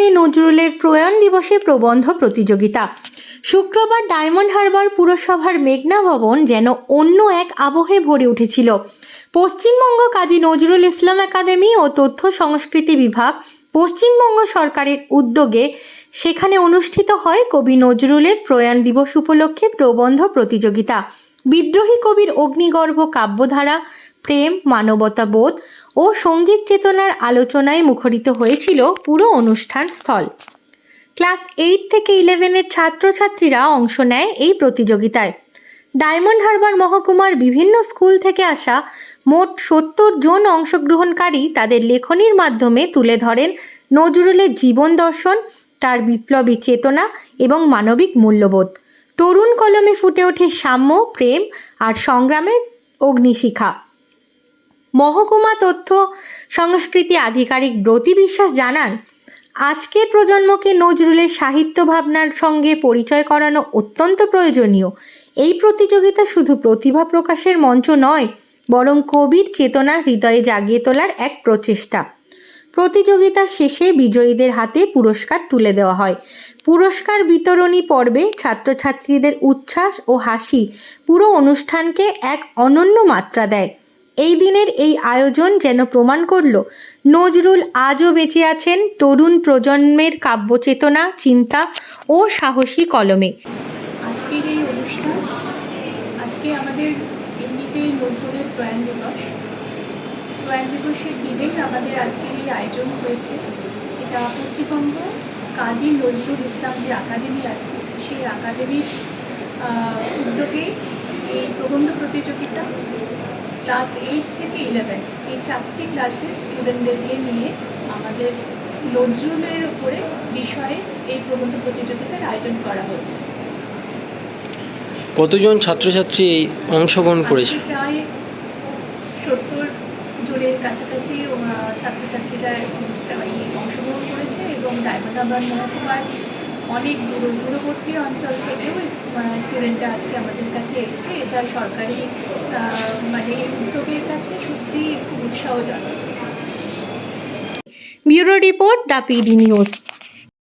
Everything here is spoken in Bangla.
কবি নজরুলের প্রয়াণ দিবসে প্রবন্ধ প্রতিযোগিতা। শুক্রবার ডায়মন্ড হারবার পুরসভার মেঘনা ভবন যেন অন্য এক আবহে ভরে উঠেছিল। পশ্চিমবঙ্গ কাজী নজরুল ইসলাম একাডেমি ও তথ্য সংস্কৃতি বিভাগ পশ্চিমবঙ্গ সরকারের উদ্যোগে সেখানে অনুষ্ঠিত হয় কবি নজরুলের প্রয়াণ দিবস উপলক্ষে প্রবন্ধ প্রতিযোগিতা। বিদ্রোহী কবির অগ্নিগর্ভ কাব্যধারা প্রেম, মানবতাবোধ ও সংগীত চেতনার আলোচনায় মুখরিত হয়েছিল পুরো অনুষ্ঠান স্থল। ক্লাস এইট থেকে ইলেভেনের ছাত্রছাত্রীরা অংশ নেয় এই প্রতিযোগিতায়। ডায়মন্ড হারবার মহকুমার বিভিন্ন স্কুল থেকে আসা মোট সত্তর জন অংশগ্রহণকারী তাদের লেখনীর মাধ্যমে তুলে ধরেন নজরুলের জীবন দর্শন, তার বিপ্লবী চেতনা এবং মানবিক মূল্যবোধ। তরুণ কলমে ফুটে ওঠে সাম্য, প্রেম আর সংগ্রামের অগ্নিশিখা। মহকুমা তথ্য সংস্কৃতি আধিকারিক ব্রতী বিশ্বাস জানান, আজকের প্রজন্মকে নজরুলের সাহিত্য ভাবনার সঙ্গে পরিচয় করানো অত্যন্ত প্রয়োজনীয়। এই প্রতিযোগিতা শুধু প্রতিভা প্রকাশের মঞ্চ নয়, বরং কবির চেতনা হৃদয়ে জাগিয়ে তোলার এক প্রচেষ্টা। প্রতিযোগিতার শেষে বিজয়ীদের হাতে পুরস্কার তুলে দেওয়া হয়। পুরস্কার বিতরণী পর্বে ছাত্রছাত্রীদের উচ্ছ্বাস ও হাসি পুরো অনুষ্ঠানকে এক অনন্য মাত্রা দেয়। এই দিনের এই আয়োজন যেন প্রমাণ করল, নজরুল আজও বেঁচে আছেন তরুণ প্রজন্মের কাব্যচেতনা, চিন্তা ও সাহসী কলমে। আজকের এই অনুষ্ঠান, আজকে আমাদের এমনিতেই নজরুলের প্রয়াণ দিবস। প্রয়াণ দিবসের দিনেই আমাদের আজকের এই আয়োজন হয়েছে। এটা পশ্চিমবঙ্গ কাজী নজরুল ইসলাম যে একাডেমি আছে, সেই একাডেমির উদ্যোগে এই প্রবন্ধ প্রতিযোগিতা ক্লাস এইট থেকে ইলেভেন এই চারটি ক্লাসের স্টুডেন্টদেরকে নিয়ে আমাদের নজরুলের উপরে বিষয়ে এই প্রবন্ধ প্রতিযোগিতার আয়োজন করা হয়েছে। কতজন ছাত্রছাত্রী এই অংশগ্রহণ করেছে? প্রায় সত্তর জনের কাছাকাছি ছাত্রছাত্রীরা অংশগ্রহণ করেছে এবং ডায়মন্ডাবাদ মহকুমার অনেক দূর, দূরবর্তী অঞ্চল থেকেও স্টুডেন্টরা আজকে আমাদের কাছে এসছে। এটা সরকারি মানে উদ্যোগের কাছে সত্যিই খুব উৎসাহজনক। Bureau report the PD news.